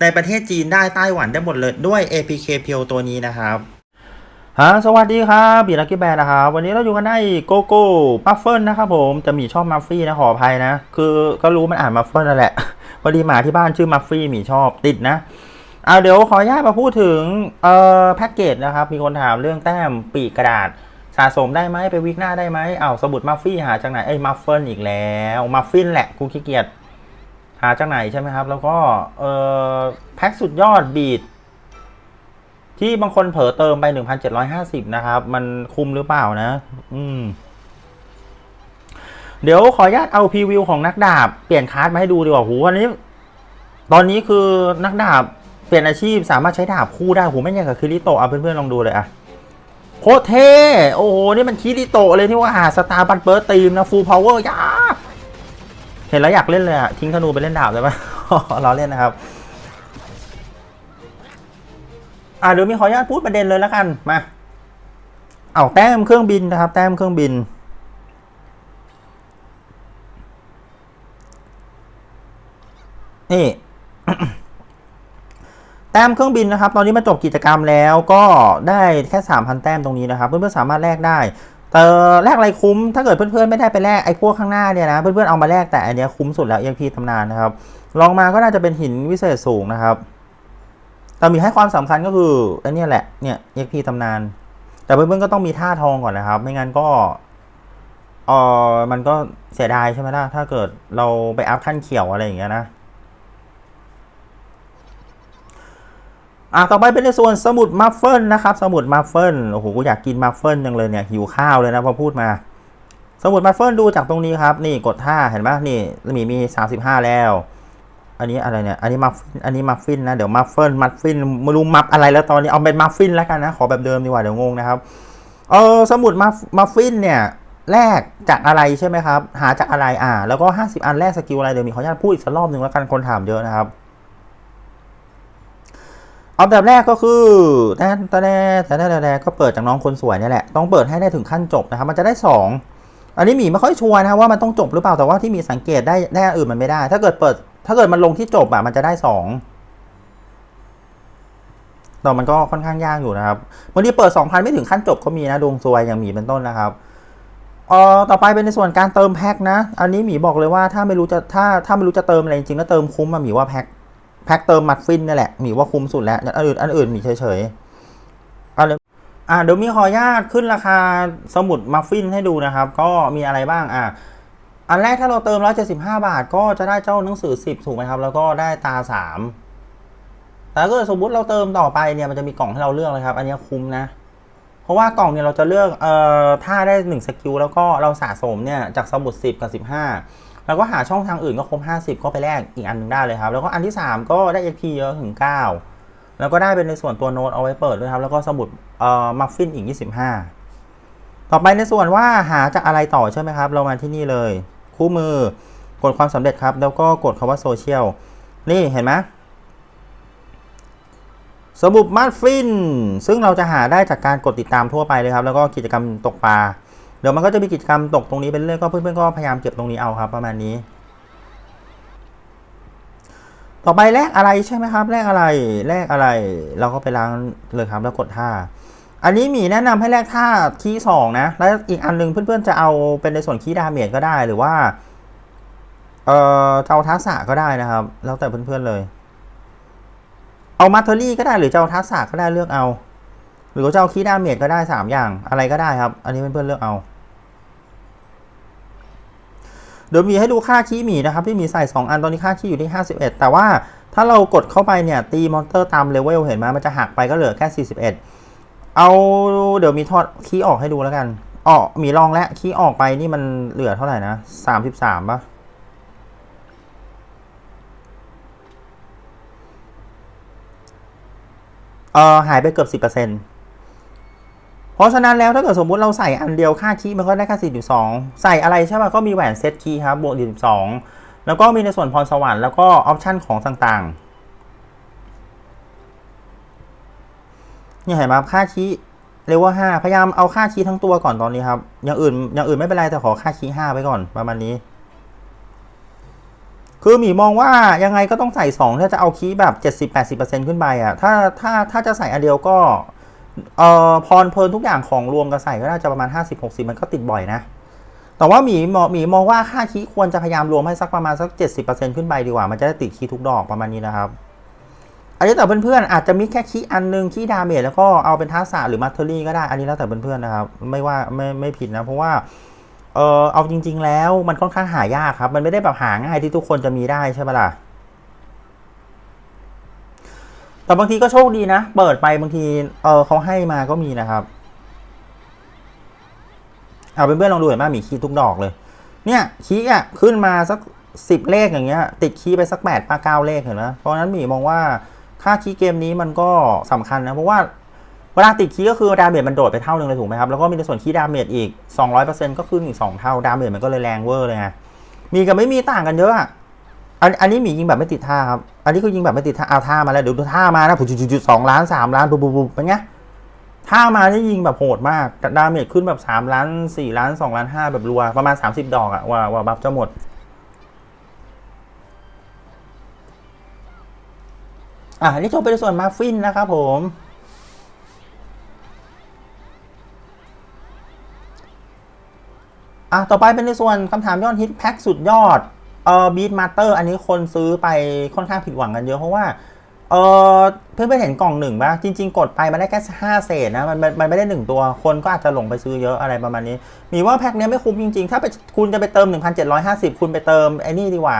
ในประเทศจีนได้ไต้หวันได้หมดเลยด้วย APK เพียวตัวนี้นะครับฮะสวัสดีครับบีลักกี้แบร์นะครับวันนี้เราอยู่กันในโกโก้มัฟเฟิลนะครับผมจะมีชอบมัฟฟี่นะขออภัยนะ คือก็รู้มันอ่านมัฟเฟิลนั่นแหละ พอดีหมาที่บ้านชื่อมัฟฟี่หมีชอบติดนะเอาเดี๋ยวขออนุญาตมาพูดถึงเอ่อแพ็กเกจนะครับ มีคนถามเรื่องแต้มปีกกระดาษ สะสมได้ไหมไปวิกหน้าได้ไหมเอาสมุดมัฟฟี่หาจากไหนเอ้ยมัฟเฟิลอีกแล้ว มัฟฟินแหละกูขี้เกียจ หาจากไหนใช่ไหมครับ แล้วก็เออแพ็กสุดยอดบีดที่บางคนเผลอเติมไป 1,750 นะครับ มันคุ้มหรือเปล่านะ อืม เดี๋ยวขออนุญาตเอาพรีวิวของนักดาบ เปลี่ยนคาร์ดมาให้ดูดีกว่าหูวันนี้ ตอนนี้คือนักดาบเปลี่ยนอาชีพสามารถใช้ดาบคู่ได้หูไม่อย่างกับคิริโตะเอาเพื่อนๆลองดูเลยอะโคตรเท่ โอ้โห นี่มันคิริโตะเลยที่ว่าหาสตาร์บัตเบิร์ตตีมนะฟูลพาวเวอร์ยา เห็นแล้วอยากเล่นเลยอะทิ้งธนูไปเล่นดาบเลยไหมเราเล่นนะครับ อ่าเดี๋ยวมีขออนุญาตพูดประเด็นเลยแล้วกันมา เอาแต้มเครื่องบินนะครับ แต้มเครื่องบิน นี่แต้มเครื่องบินนะครับ ตอนนี้มาจบกิจกรรมแล้วก็ได้แค่สามพันแต้มตรงนี้นะครับ เพื่อนๆสามารถแลกได้ แต่แลกอะไรคุ้ม ถ้าเกิดเพื่อนๆไม่ได้ไปแลกไอ้พวกข้างหน้าเนี่ยนะ เพื่อนๆเอามาแลกแต่อันเนี้ยคุ้มสุดแล้วยังพีตำนานนะครับ ลองมาก็น่าจะเป็นหินวิเศษสูงนะครับ แต่มีให้ความสำคัญก็คืออ้เนี่ยแหละเนี่ย EXP ตำนาน แต่เพื่อนๆก็ต้องมีท่าทองก่อนนะครับ ไม่งั้นก็เออมันก็เสียดายใช่ไหมล่ะ ถ้าเกิดเราไปอัพขั้นเขียวอะไรอย่างเงี้ยนะ อะต่อไปเป็นในส่วนสมุดมัฟเฟิลนะครับ สมุดมัฟเฟิลโอ้โหอยากกินมัฟเฟิลจังเลยเนี่ยหิวข้าวเลยนะพอพูดมา สมุดมัฟเฟิลดูจากตรงนี้ครับ นี่กดท่าเห็นไหมนี่มีมีสามสิบห้าแล้ว อันนี้อะไรเนี่ยอันนี้มัฟฟินอันนี้มัฟฟินนะเดี๋ยวมัฟเฟิลมัฟฟินไม่รู้มัฟอะไรแล้วตอนนี้เอาเป็นมัฟฟินแล้วกันนะขอแบบเดิมดีกว่าเดี๋ยวงงนะครับเออสมุดมัฟมัฟฟินเนี่ยแลกจากอะไรใช่ไหมครับ หาจากอะไรอ่า แล้วก็ 50 อันแรกสกิลอะไรเดี๋ยวมีขออนุญาตพูดอีกสักรอบหนึ่งแล้วกันคนถามเยอะนะครับ อาแบบแรกก็คือแต่แต่แต่แต่แต่ก็เปิดจากน้องคนสวยเนี่ยแหละ ต้องเปิดให้ได้ถึงขั้นจบนะครับ มันจะได้ 2 อันนี้หมีไม่ค่อยชัวร์นะว่ามันต้องจบหรือเปล่า แต่ว่าที่มีสังเกตได้ได้อื่นมันไม่ได้ ถ้าเกิดเปิด ถ้าเกิดมันลงที่จบอะมันจะได้สองแต่มันก็ค่อนข้างยากอยู่นะครับบางทีเปิด 2,000 ไม่ถึงขั้นจบก็มีนะดวงซวยอย่างหมีเป็นต้นนะครับเอ่อต่อไปเป็นในส่วนการเติมแพ็คนะ อันนี้หมีบอกเลยว่าถ้าไม่รู้จะถ้าถ้าไม่รู้จะเติมอะไรจริงๆแล้วเติมคุ้มอะหมีว่าแพ็ค แพ็คเติมมัดฟินนี่แหละหมีว่าคุ้มสุดแล้วอันอื่นอันอื่นหมีเฉยๆเอาเลยอะเดี๋ยวมีขออนุญาตขึ้นราคาสมุดมัฟฟินให้ดูนะครับ ก็มีอะไรบ้างอะอันแรกถ้าเราเติม 175 บาท ก็จะได้เจ้าหนังสือ 10 ถูกไหมครับ แล้วก็ได้ตา 3 แต่ถ้าเกิดสมมติเราเติมต่อไปเนี่ยมันจะมีกล่องให้เราเลือกเลยครับ อันนี้คุ้มนะ เพราะว่ากล่องเนี่ยเราจะเลือกเอ่อท่าได้ 1 สกิลแล้วก็เราสะสมเนี่ยจากสมุด 10 กับ 15 แล้วก็หาช่องทางอื่นก็ครบ 50 ก็ไปแลกอีกอันหนึงได้เลยครับ แล้วก็อันที่ 3 ก็ได้ XP เยอะถึง 9 แล้วก็ได้เป็นในส่วนตัวโน้ตเอาไว้เปิดด้วยครับ แล้วก็สมุดเอ่อมัฟฟินอีก 25 ต่อไปในส่วนว่าหาจากอะไรต่อใช่ไหมครับ เรามาที่นี่เลย คู่มือกดความสำเร็จครับ แล้วก็กดคำว่าโซเชียล นี่เห็นไหมสมุดมัดฟิน ซึ่งเราจะหาได้จากการกดติดตามทั่วไปเลยครับ แล้วก็กิจกรรมตกปลา เดี๋ยวมันก็จะมีกิจกรรมตกตรงนี้เป็นเรื่องก็เพื่อนๆก็พยายามเก็บตรงนี้เอาครับ ประมาณนี้ ต่อไปแลกอะไรใช่ไหมครับแลกอะไรแลกอะไร เราก็ไปล้างเลยครับแล้วกดท่า อันนี้มีแนะนำให้แลกท่าคีย์สองนะ แล้วอีกอันหนึงเพื่อนๆจะเอาเป็นในส่วนคีย์ดาเมจก็ได้หรือว่า เอ่อจะเอาทักษะก็ได้นะครับ แล้วแต่เพื่อนๆเลย เอามาเทอรี่ก็ได้หรือจะเอาทักษะก็ได้เลือกเอาหรือว่าจะเอาคีย์ดาเมจก็ได้สามอย่างอะไรก็ได้ครับ อันนี้เพื่อนๆเลือกเอา เดี๋ยวมีให้ดูค่าคีย์หมีนะครับที่มีใส่ 2 อันตอนนี้ค่าคีย์อยู่ที่ 51 แต่ว่าถ้าเรากดเข้าไปเนี่ยตีมอนเตอร์ตามเลเวลเห็นไหมมันจะหักไปก็เหลือแค่ 41 เอาเดี๋ยวมีทอดคีย์ออกให้ดูแล้วกันอ๋อมีลองแล้วคีย์ออกไปนี่มันเหลือเท่าไหร่นะ 33ป่ะเออหายไปเกือบสิบเปอร์เซ็นต์ เพราะฉะนั้นแล้วถ้าเกิดสมมุติเราใส่อันเดียวค่าคีมันก็ได้ค่สี่จุดสองใส่อะไรใช่ป่ะก็มีแหวนเซตคีย์ครับบวกสิบสองแล้วก็มีในส่วนพรสวรรค์แล้วก็ออปชันของต่างๆนี่เห็นไหมาค่าคีย์เลเวลห้าพยายามเอาค่าคีทั้งตัวก่อนตอนนี้ครับอย่างอื่นอย่างอื่นไม่เป็นไรแต่ขอค่าคีห้าไว้ก่อนประมาณนี้ คือหมีมองว่ายังไงก็ต้องใส่สองถ้าจะเอาคีแบบเจ็ดสิบแปดสิบเปอร์เซ็นขึ้นไปอะถ้าถ้าถ้าจะใส่อันเดียวก็ เอ่อพรเพลินทุกอย่างของรวมกันใส่ก็น่าจะประมาณห้าสิบหกสิบมันก็ติดบ่อยนะ แต่ว่าหมีมองหมีมองว่าค่าคีควรจะพยายามรวมให้สักประมาณสักเจ็ดสิบเปอร์เซ็นขึ้นไปดีกว่า มันจะได้ติดคีทุกดอกประมาณนี้นะครับ อันนี้แต่เพื่อนๆอาจจะมีแค่คีอันหนึงคีดาเมจแล้วก็เอาเป็นทักษะหรือมัตเทอรี่ก็ได้ อันนี้แล้วแต่เพื่อนๆนะครับ ไม่ว่าไม่ไม่ผิดนะ เพราะว่าเออเอาจริง ๆ แล้วมันค่อนข้างหายากครับ มันไม่ได้แบบหาง่ายที่ทุกคนจะมีได้ใช่ปะล่ะ แต่บางทีก็โชคดีนะ เปิดไปบางทีเออเขาให้มาก็มีนะครับ เอาเป็นเพื่อนๆลองดูเห็นไหมมีคีย์ทุกดอกเลย เนี่ยคีย์อะขึ้นมาสักสิบเลขอย่างเงี้ย ติดคีย์ไปสักแปดป้าเก้าเลขเห็นไหมเพราะนั้นหมีมองว่าค่าคีย์เกมนี้มันก็สำคัญนะ เพราะว่าเวลาติดคีย์ก็คือดาเมจมันโดดไปเท่านึงเลยถูกไหมครับ แล้วก็มีในส่วนคีย์ดาเมจอีก 200%ก็ขึ้นอีก2เท่าดาเมจมันก็เลยแรงเวอร์เลยไงมีกับไม่มีต่างกันเยอะ อันอันนี้หมียิงแบบไม่ติดท่าครับ อันนี้ก็ยิงแบบไม่ติดท่าเอาท่ามาแล้วเดี๋ยวดูท่ามานะผุดจุดสองล้านสามล้านปุ๊บปุ๊บปุ๊บเป็นไงถ้ามานี่ยิงแบบโหดมากดาเมจขึ้นแบบ3ล้าน4ล้าน2ล้าน5แบบรัวประมาณ30ดอกอะว่าว่าบัฟจะหมดอะนี่จบไปในส่วนมาฟินนะครับผม อะต่อไปเป็นในส่วนคำถามยอดฮิตแพ็คสุดยอด เออบีทมาสเตอร์อันนี้คนซื้อไปค่อนข้างผิดหวังกันเยอะเพราะว่าเออเพื่อนเพื่อนๆเห็นกล่องหนึ่งปะจริง ๆ กดไปมันได้แค่ห้าเศษนะมันมันมันไม่ได้หนึ่งตัว คนก็อาจจะหลงไปซื้อเยอะอะไรประมาณนี้ มีว่าแพ็คเนี้ยไม่คุ้มจริง ๆ ถ้าไปคุณจะไปเติม 1,750 คุณไปเติมไอ้นี่ดีกว่า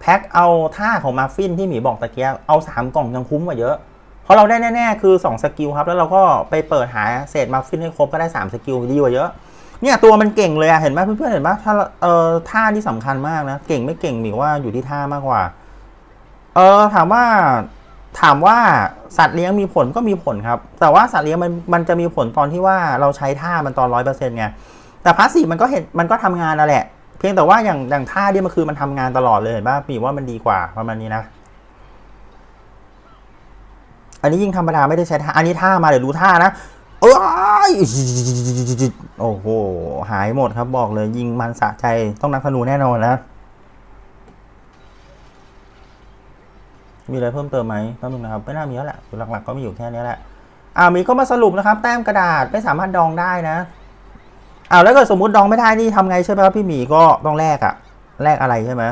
แพ็คเอาท่าของมาฟินที่หมีบอกตะเกียบเอา 3 กล่องยังคุ้มกว่าเยอะ เพราะเราได้แน่ ๆ คือ 2 สกิลครับ แล้วเราก็ไปเปิดหาเศษมาฟินให้ครบก็ได้ 3 สกิลดีกว่าเยอะ เนี่ยตัวมันเก่งเลยอะเห็นไหมเพื่อนๆเห็นไหมถ้าเอ่อท่าที่สำคัญมากนะเก่งไม่เก่งหมีว่าอยู่ที่ท่ามากกว่า เออถามว่าถามว่าสัตว์เลี้ยงมีผลก็มีผลครับ แต่ว่าสัตว์เลี้ยงมันมันจะมีผลตอนที่ว่าเราใช้ท่ามันตอนร้อยเปอร์เซ็นต์ไงแต่พาสซีฟมันก็เห็นมันก็ทำงานนั่นแหละ เพียงแต่ว่าอย่างอย่างท่าเนี่ยมันคือมันทำงานตลอดเลยเห็นป่ะปีว่ามันดีกว่าประมาณนี้นะ อันนี้ยิ่งธรรมดาไม่ได้ใช้ท่าอันนี้ท่ามาเดี๋ยวรู้ท่านะ เอ้ยโอ้โห หายหมดครับบอกเลยยิงมันสะใจต้องนักธนูแน่นอนนะ มีอะไรเพิ่มเติมไหมแป๊บนึงนะครับไม่น่ามีแล้วแหละหลักๆก็มีอยู่แค่นี้แหละอ่ามีก็มาสรุปนะครับ แต้มกระดาษไม่สามารถดองได้นะอ้าวแล้วเกิดสมมติดองไม่ได้นี่ทำไงใช่ไหมครับพี่หมีก็ต้องแลกอะแลกอะไรใช่ไหม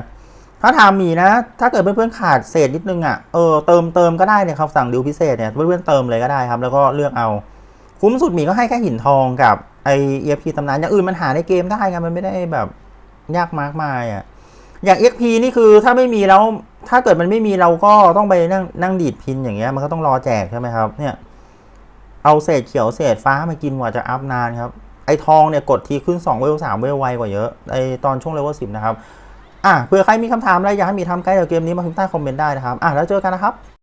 ถ้าถามหมีนะ ถ้าเกิดเพื่อนๆขาดเศษนิดนึงอะเออเติมเติมก็ได้เนี่ยครับสั่งดิวพิเศษเนี่ยเพื่อนๆเติมเลยก็ได้ครับ แล้วก็เลือกเอา คุ้มสุดหมีก็ให้แค่หินทองกับไอเอฟพีตำนานอย่างอื่นมันหาในเกมได้ไงมันไม่ได้แบบยากมากมายอะอย่าง XP นี่คือถ้าไม่มีแล้วถ้าเกิดมันไม่มีเราก็ต้องไปนั่งนั่งดีดพินอย่างเงี้ยมันก็ต้องรอแจกใช่ไหมครับ เนี่ย เอาเศษเขียวเศษฟ้ามากินกว่าจะอัพนานครับ ไอทองเนี่ยกดทีขึ้น 2 เวล3เวลไวกว่าเยอะไอตอนช่วงเลเวล10นะครับ อะเผื่อใครมีคำถามอะไรอยากให้มีทำใกล้เดี๋ยวเกมนี้มาพิมพ์ใต้คอมเมนต์ได้นะครับ อะแล้วเจอกันนะครับ